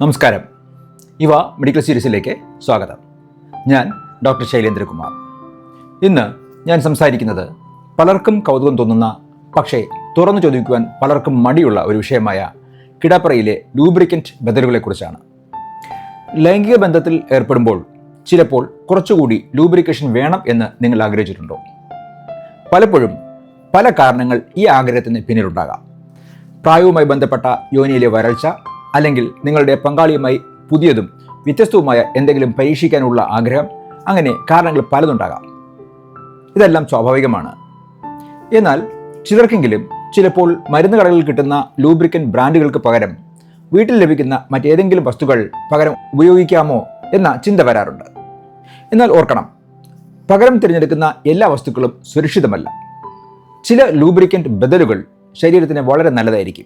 നമസ്കാരം. ഇവ മെഡിക്കൽ സീരീസിലേക്ക് സ്വാഗതം. ഞാൻ ഡോക്ടർ ശൈലേന്ദ്രകുമാർ. ഇന്ന് ഞാൻ സംസാരിക്കുന്നത് പലർക്കും കൗതുകം തോന്നുന്ന പക്ഷേ തുറന്നു ചോദിക്കുവാൻ പലർക്കും മടിയുള്ള ഒരു വിഷയമായ കിടപ്പറയിലെ ലൂബ്രിക്കന്റ് ബദലുകളെക്കുറിച്ചാണ്. ലൈംഗിക ബന്ധത്തിൽ ഏർപ്പെടുമ്പോൾ ചിലപ്പോൾ കുറച്ചുകൂടി ലൂബ്രിക്കേഷൻ വേണം എന്ന് നിങ്ങൾ ആഗ്രഹിച്ചിട്ടുണ്ടോ? പലപ്പോഴും പല കാരണങ്ങൾ ഈ ആഗ്രഹത്തിന് പിന്നിലുണ്ടാകാം. പ്രായവുമായി ബന്ധപ്പെട്ട യോനിയിലെ വരൾച്ച അല്ലെങ്കിൽ നിങ്ങളുടെ പങ്കാളിയുമായി പുതിയതും വ്യത്യസ്തവുമായ എന്തെങ്കിലും പരീക്ഷിക്കാനുള്ള ആഗ്രഹം അങ്ങനെ കാരണങ്ങൾ പലതുണ്ടാകാം. ഇതെല്ലാം സ്വാഭാവികമാണ്. എന്നാൽ ചിലർക്കെങ്കിലും ചിലപ്പോൾ മരുന്ന് കടകളിൽ കിട്ടുന്ന ലൂബ്രിക്കൻ ബ്രാൻഡുകൾക്ക് പകരം വീട്ടിൽ ലഭിക്കുന്ന മറ്റേതെങ്കിലും വസ്തുക്കൾ പകരം ഉപയോഗിക്കാമോ എന്ന ചിന്ത വരാറുണ്ട്. എന്നാൽ ഓർക്കണം പകരം തിരഞ്ഞെടുക്കുന്ന എല്ലാ വസ്തുക്കളും സുരക്ഷിതമല്ല. ചില ലൂബ്രിക്കന്റ് ബദലുകൾ ശരീരത്തിന് വളരെ നല്ലതായിരിക്കും.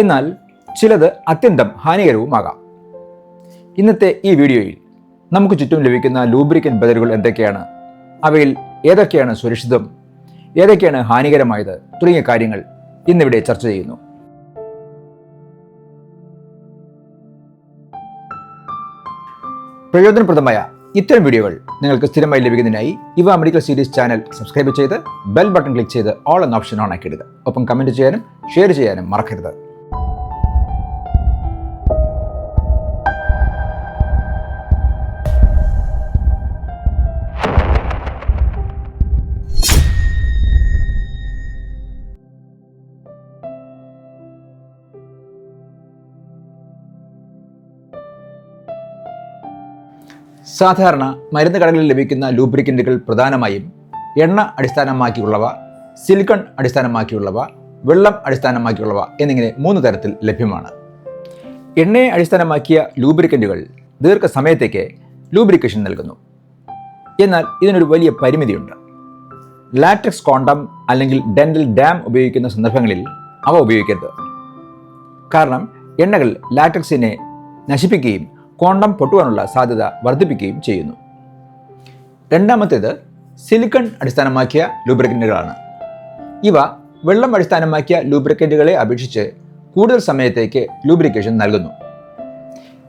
എന്നാൽ ചിലത് അത്യന്തം ഹാനികരവുമാകാം. ഇന്നത്തെ ഈ വീഡിയോയിൽ നമുക്ക് ചുറ്റും ലഭിക്കുന്ന ലൂബ്രിക്കൻ ബദലുകൾ എന്തൊക്കെയാണ്? അവയിൽ ഏതൊക്കെയാണ് സുരക്ഷിതം? ഏതൊക്കെയാണ് ഹാനികരമായത്? തുടങ്ങിയ കാര്യങ്ങൾ ഇന്നിവിടെ ചർച്ച ചെയ്യുന്നു. പ്രയോജനപ്രദമായ ഇത്തരം വീഡിയോകൾ നിങ്ങൾക്ക് സ്ഥിരമായി ലഭിക്കുന്നതിനായി ഇവ മെഡിക്കൽ സീരീസ് ചാനൽ സബ്സ്ക്രൈബ് ചെയ്ത് ബെൽ ബട്ടൺ ക്ലിക്ക് ചെയ്ത് ഓൾ എന്ന ഓപ്ഷൻ ഓൺ ആക്കിയിടുക ഒപ്പം കമന്റ് ചെയ്യാനും ഷെയർ ചെയ്യാനും മറക്കരുത്. സാധാരണ മരുന്ന് കടകളിൽ ലഭിക്കുന്ന ലൂബ്രിക്കന്റുകൾ പ്രധാനമായും എണ്ണ അടിസ്ഥാനമാക്കിയുള്ളവ സിലിക്കൺ അടിസ്ഥാനമാക്കിയുള്ളവ വെള്ളം അടിസ്ഥാനമാക്കിയുള്ളവ എന്നിങ്ങനെ മൂന്ന് തരത്തിൽ ലഭ്യമാണ്. എണ്ണയെ അടിസ്ഥാനമാക്കിയ ലൂബ്രിക്കന്റുകൾ ദീർഘസമയത്തേക്ക് ലൂബ്രിക്കേഷൻ നൽകുന്നു. എന്നാൽ ഇതിനൊരു വലിയ പരിമിതിയുണ്ട്. ലാറ്റക്സ് കോണ്ടം അല്ലെങ്കിൽ ഡെന്റൽ ഡാം ഉപയോഗിക്കുന്ന സന്ദർഭങ്ങളിൽ അവ ഉപയോഗിക്കരുത്. കാരണം എണ്ണകൾ ലാറ്റക്സിനെ നശിപ്പിക്കുകയും കോണ്ടം പൊട്ടുവാനുള്ള സാധ്യത വർദ്ധിപ്പിക്കുകയും ചെയ്യുന്നു. രണ്ടാമത്തേത് സിലിക്കൺ അടിസ്ഥാനമാക്കിയ ലൂബ്രിക്കന്റുകളാണ്. ഇവ വെള്ളം അടിസ്ഥാനമാക്കിയ ലൂബ്രിക്കന്റുകളെ അപേക്ഷിച്ച് കൂടുതൽ സമയത്തേക്ക് ലൂബ്രിക്കേഷൻ നൽകുന്നു.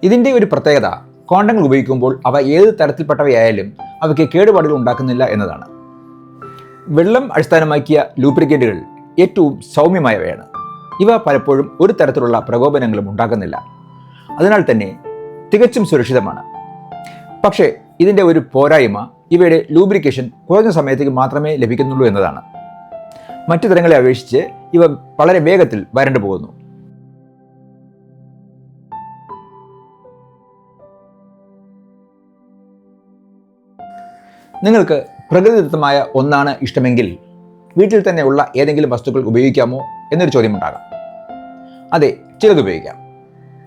ഇതിന്റെ ഒരു പ്രത്യേകത കോണ്ടങ്ങൾ ഉപയോഗിക്കുമ്പോൾ അവ ഏത് തരത്തിൽപ്പെട്ടവയായാലും അവയ്ക്ക് കേടുപാടുകൾ ഉണ്ടാക്കുന്നില്ല എന്നതാണ്. വെള്ളം അടിസ്ഥാനമാക്കിയ ലൂബ്രിക്കന്റുകൾ ഏറ്റവും സൗമ്യമായവയാണ്. ഇവ പലപ്പോഴും ഒരു തരത്തിലുള്ള പ്രകോപനങ്ങളും ഉണ്ടാക്കുന്നില്ല. അതിനാൽ തന്നെ തികച്ചും സുരക്ഷിതമാണ്. പക്ഷേ ഇതിന്റെ ഒരു പോരായ്മ ഇവയുടെ ലൂബ്രിക്കേഷൻ കുറഞ്ഞ സമയത്തേക്ക് മാത്രമേ ലഭിക്കുന്നുള്ളൂ എന്നതാണ്. മറ്റു തരങ്ങളെ അപേക്ഷിച്ച് ഇവ വളരെ വേഗത്തിൽ വരണ്ടു പോകുന്നു. നിങ്ങൾക്ക് പ്രകൃതിദത്തമായ ഒന്നാണ് ഇഷ്ടമെങ്കിൽ വീട്ടിൽ തന്നെ ഉള്ള ഏതെങ്കിലും വസ്തുക്കൾ ഉപയോഗിക്കാമോ എന്നൊരു ചോദ്യമുണ്ടാകാം അതെ ചിലത് ഉപയോഗിക്കാം.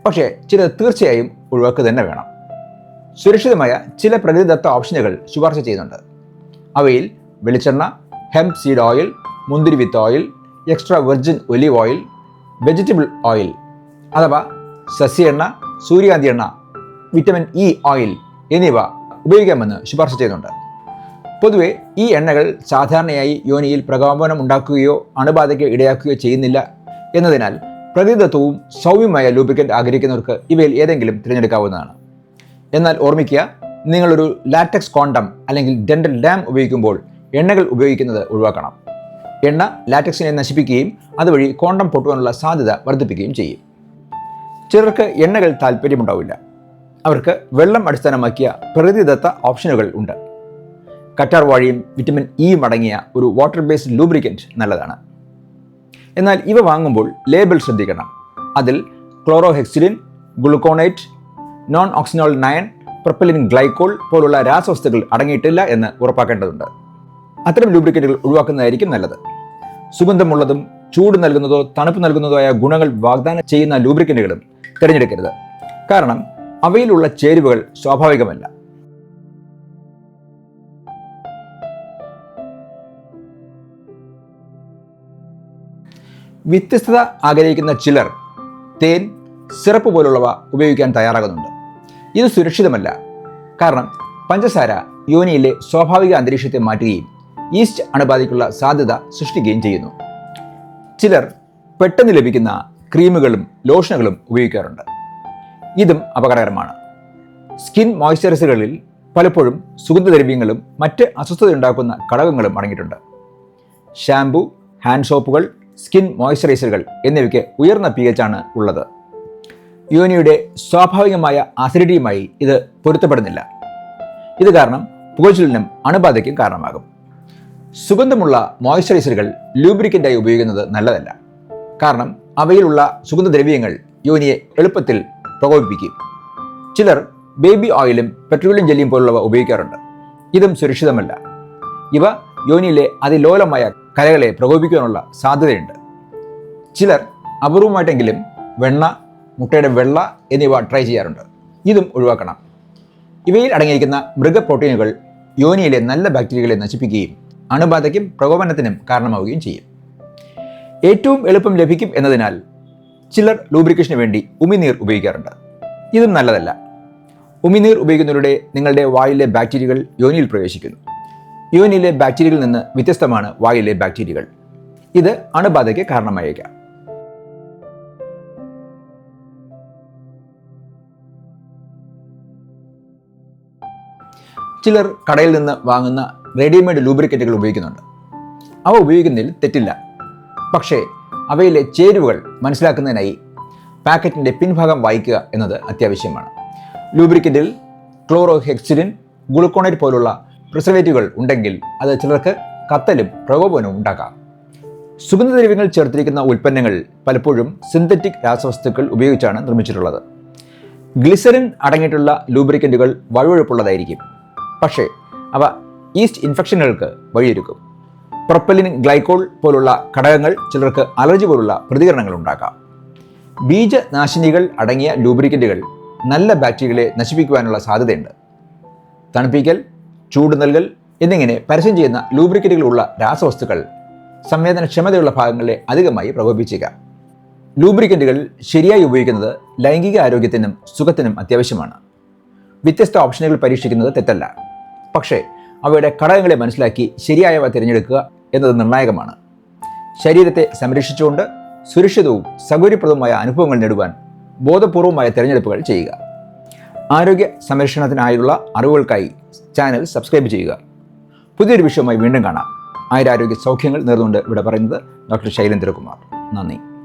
പക്ഷേ ചിലത് തീർച്ചയായും ഒഴിവാക്കുക തന്നെ വേണം. സുരക്ഷിതമായ ചില പ്രകൃതിദത്ത ഓപ്ഷനുകൾ ശുപാർശ ചെയ്യുന്നുണ്ട്. അവയിൽ വെളിച്ചെണ്ണ ഹെംപ് സീഡ് ഓയിൽ മുന്തിരി വിത്ത് oil extra virgin olive oil vegetable oil അഥവാ സസ്യ എണ്ണ സൂര്യകാന്തി എണ്ണ വിറ്റമിൻ ഇ ഓയിൽ എന്നിവ ഉപയോഗിക്കാമെന്ന് ശുപാർശ ചെയ്യുന്നുണ്ട്. പൊതുവെ ഈ എണ്ണകൾ സാധാരണയായി യോനിയിൽ പ്രകോപനം ഉണ്ടാക്കുകയോ അണുബാധയ്ക്ക് ഇടയാക്കുകയോ ചെയ്യുന്നില്ല എന്നതിനാൽ പ്രകൃതിദത്തവും സൗമ്യമായ ലൂബ്രിക്കന്റ് ആഗ്രഹിക്കുന്നവർക്ക് ഇവയിൽ ഏതെങ്കിലും തിരഞ്ഞെടുക്കാവുന്നതാണ്. എന്നാൽ ഓർമ്മിക്കുക നിങ്ങളൊരു ലാറ്റക്സ് കോണ്ടം അല്ലെങ്കിൽ ഡെൻഡൽ ഡാം ഉപയോഗിക്കുമ്പോൾ എണ്ണകൾ ഉപയോഗിക്കുന്നത് ഒഴിവാക്കണം. എണ്ണ ലാറ്റക്സിനെ നശിപ്പിക്കുകയും അതുവഴി കോണ്ടം പൊട്ടുവാനുള്ള സാധ്യത വർദ്ധിപ്പിക്കുകയും ചെയ്യും. ചിലർക്ക് എണ്ണകൾ താല്പര്യമുണ്ടാവില്ല. അവർക്ക് വെള്ളം അടിസ്ഥാനമാക്കിയ പ്രകൃതിദത്ത ഓപ്ഷനുകൾ ഉണ്ട്. കറ്റാർ വാഴയും വിറ്റമിൻ ഇയും അടങ്ങിയ ഒരു വാട്ടർ ബേസ്ഡ് ലൂബ്രിക്കന്റ് നല്ലതാണ്. എന്നാൽ ഇവ വാങ്ങുമ്പോൾ ലേബിൾ ശ്രദ്ധിക്കണം. അതിൽ chlorhexidine gluconate nonoxynol nine propylene glycol പോലുള്ള രാസവസ്തുക്കൾ അടങ്ങിയിട്ടില്ല എന്ന് ഉറപ്പാക്കേണ്ടതുണ്ട്. അത്തരം ലൂബ്രിക്കറ്റുകൾ ഒഴിവാക്കുന്നതായിരിക്കും നല്ലത്. സുഗന്ധമുള്ളതും ചൂട് നൽകുന്നതോ തണുപ്പ് നൽകുന്നതോ ആയ ഗുണങ്ങൾ വാഗ്ദാനം ചെയ്യുന്ന ലൂബ്രിക്കറ്റുകളും തിരഞ്ഞെടുക്കരുത്. കാരണം അവയിലുള്ള ചേരുവകൾ സ്വാഭാവികമല്ല. വ്യത്യസ്തത ആഗ്രഹിക്കുന്ന ചിലർ തേൻ സിറപ്പ് പോലുള്ളവ ഉപയോഗിക്കാൻ തയ്യാറാകുന്നുണ്ട്. ഇത് സുരക്ഷിതമല്ല. കാരണം പഞ്ചസാര യോനിയിലെ സ്വാഭാവിക അന്തരീക്ഷത്തെ മാറ്റുകയും ഈസ്റ്റ് അണുബാധയ്ക്കുള്ള സാധ്യത സൃഷ്ടിക്കുകയും ചെയ്യുന്നു. ചിലർ പെട്ടെന്ന് ലഭിക്കുന്ന ക്രീമുകളും ലോഷനുകളും ഉപയോഗിക്കാറുണ്ട്. ഇതും അപകടകരമാണ്. സ്കിൻ മോയ്സ്ചറൈസറുകളിൽ പലപ്പോഴും സുഗന്ധദ്രവ്യങ്ങളും മറ്റ് അസ്വസ്ഥതയുണ്ടാക്കുന്ന ഘടകങ്ങളും അടങ്ങിയിട്ടുണ്ട്. ഷാംപൂ ഹാൻഡ് സോപ്പുകൾ സ്കിൻ മോയ്സ്ചറൈസറുകൾ എന്നിവയ്ക്ക് ഉയർന്ന പി എച്ച് ആണ് ഉള്ളത്. യോനിയുടെ സ്വാഭാവികമായ അസിഡിറ്റിയുമായി ഇത് പൊരുത്തപ്പെടുന്നില്ല. ഇത് കാരണം പുകച്ചിലിനും അണുബാധയ്ക്കും കാരണമാകും. സുഗന്ധമുള്ള മോയ്സ്ചറൈസറുകൾ ലൂബ്രിക്കന്റായി ഉപയോഗിക്കുന്നത് നല്ലതല്ല. കാരണം അവയിലുള്ള സുഗന്ധദ്രവ്യങ്ങൾ യോനിയെ എളുപ്പത്തിൽ പ്രകോപിപ്പിക്കും. ചിലർ ബേബി ഓയിലും പെട്രോളിയം ജെല്ലിയും പോലുള്ളവ ഉപയോഗിക്കാറുണ്ട്. ഇതും സുരക്ഷിതമല്ല. ഇവ യോനിയിലെ അതിലോലമായ കലകളെ പ്രകോപിപ്പിക്കാനുള്ള സാധ്യതയുണ്ട്. ചിലർ അപൂർവമായിട്ടെങ്കിലും വെണ്ണ മുട്ടയുടെ വെള്ള എന്നിവ ട്രൈ ചെയ്യാറുണ്ട്. ഇതും ഒഴിവാക്കണം. ഇവയിൽ അടങ്ങിയിരിക്കുന്ന മൃഗ പ്രോട്ടീനുകൾ യോനിയിലെ നല്ല ബാക്ടീരിയകളെ നശിപ്പിക്കുകയും അണുബാധയ്ക്കും പ്രകോപനത്തിനും കാരണമാവുകയും ചെയ്യും. ഏറ്റവും എളുപ്പം ലഭിക്കും എന്നതിനാൽ ചിലർ ലൂബ്രിക്കേഷന് വേണ്ടി ഉമിനീർ ഉപയോഗിക്കാറുണ്ട്. ഇതും നല്ലതല്ല. ഉമിനീർ ഉപയോഗിക്കുന്നതിലൂടെ നിങ്ങളുടെ വായിലെ ബാക്ടീരിയകൾ യോനിയിൽ പ്രവേശിക്കുന്നു. യോനിയിലെ ബാക്ടീരിയയിൽ നിന്ന് വ്യത്യസ്തമാണ് വായിലെ ബാക്ടീരിയകൾ. ഇത് അണുബാധയ്ക്ക് കാരണമായേക്കാം. ചിലർ കടയിൽ നിന്ന് വാങ്ങുന്ന റെഡിമെയ്ഡ് ലൂബ്രിക്കറ്റുകൾ ഉപയോഗിക്കുന്നുണ്ട്. അവ ഉപയോഗിക്കുന്നതിൽ തെറ്റില്ല. പക്ഷേ അവയിലെ ചേരുവകൾ മനസ്സിലാക്കുന്നതിനായി പാക്കറ്റിന്റെ പിൻഭാഗം വായിക്കുക എന്നത് അത്യാവശ്യമാണ്. ലൂബ്രിക്കറ്റിൽ ക്ലോറോഹെക്സിലിൻ ഗ്ലൂക്കോണേറ്റ് പോലുള്ള പ്രിസർവേറ്റീവുകൾ ഉണ്ടെങ്കിൽ അത് ചിലർക്ക് കത്തലും പ്രകോപനവും ഉണ്ടാക്കാം. സുഗന്ധദ്രവ്യങ്ങൾ ചേർത്തിരിക്കുന്ന ഉൽപ്പന്നങ്ങൾ പലപ്പോഴും സിന്തറ്റിക് രാസവസ്തുക്കൾ ഉപയോഗിച്ചാണ് നിർമ്മിച്ചിട്ടുള്ളത്. ഗ്ലിസറിൻ അടങ്ങിയിട്ടുള്ള ലൂബ്രിക്കന്റുകൾ വഴുവഴുപ്പുള്ളതായിരിക്കും. പക്ഷേ അവ ഈസ്റ്റ് ഇൻഫെക്ഷനുകൾക്ക് വഴിയൊരുക്കും. പ്രൊപ്പലിൻ ഗ്ലൈക്കോൾ പോലുള്ള ഘടകങ്ങൾ ചിലർക്ക് അലർജി പോലുള്ള പ്രതികരണങ്ങൾ ഉണ്ടാക്കാം. ബീജനാശിനികൾ അടങ്ങിയ ലൂബ്രിക്കന്റുകൾ നല്ല ബാക്ടീരിയകളെ നശിപ്പിക്കുവാനുള്ള സാധ്യതയുണ്ട്. തണുപ്പിക്കൽ ചൂട് നൽകൽ എന്നിങ്ങനെ പരസ്യം ചെയ്യുന്ന ലൂബ്രിക്കറ്റുകളുള്ള രാസവസ്തുക്കൾ സംവേദനക്ഷമതയുള്ള ഭാഗങ്ങളെ അധികമായി പ്രകോപിപ്പിച്ചേക്കാം. ലൂബ്രിക്കന്റുകൾ ശരിയായി ഉപയോഗിക്കുന്നത് ലൈംഗിക ആരോഗ്യത്തിനും സുഖത്തിനും അത്യാവശ്യമാണ്. വ്യത്യസ്ത ഓപ്ഷനുകൾ പരീക്ഷിക്കുന്നത് തെറ്റല്ല. പക്ഷേ അവയുടെ ഘടകങ്ങളെ മനസ്സിലാക്കി ശരിയായവ തിരഞ്ഞെടുക്കുക എന്നത് നിർണായകമാണ്. ശരീരത്തെ സംരക്ഷിച്ചുകൊണ്ട് സുരക്ഷിതവും സൗകര്യപ്രദവുമായ അനുഭവങ്ങൾ നേടുവാൻ ബോധപൂർവമായ തിരഞ്ഞെടുപ്പുകൾ ചെയ്യുക. ആരോഗ്യ സംരക്ഷണത്തിനായുള്ള അറിവുകൾക്കായി ചാനൽ സബ്സ്ക്രൈബ് ചെയ്യുക. പുതിയൊരു വിഷയവുമായി വീണ്ടും കാണാം. ആയുരാരോഗ്യ സൗഖ്യങ്ങൾ നേർന്നുകൊണ്ട് ഇവിടെ പറയുന്നത് ഡോക്ടർ ശൈലേന്ദ്രകുമാർ. നന്ദി.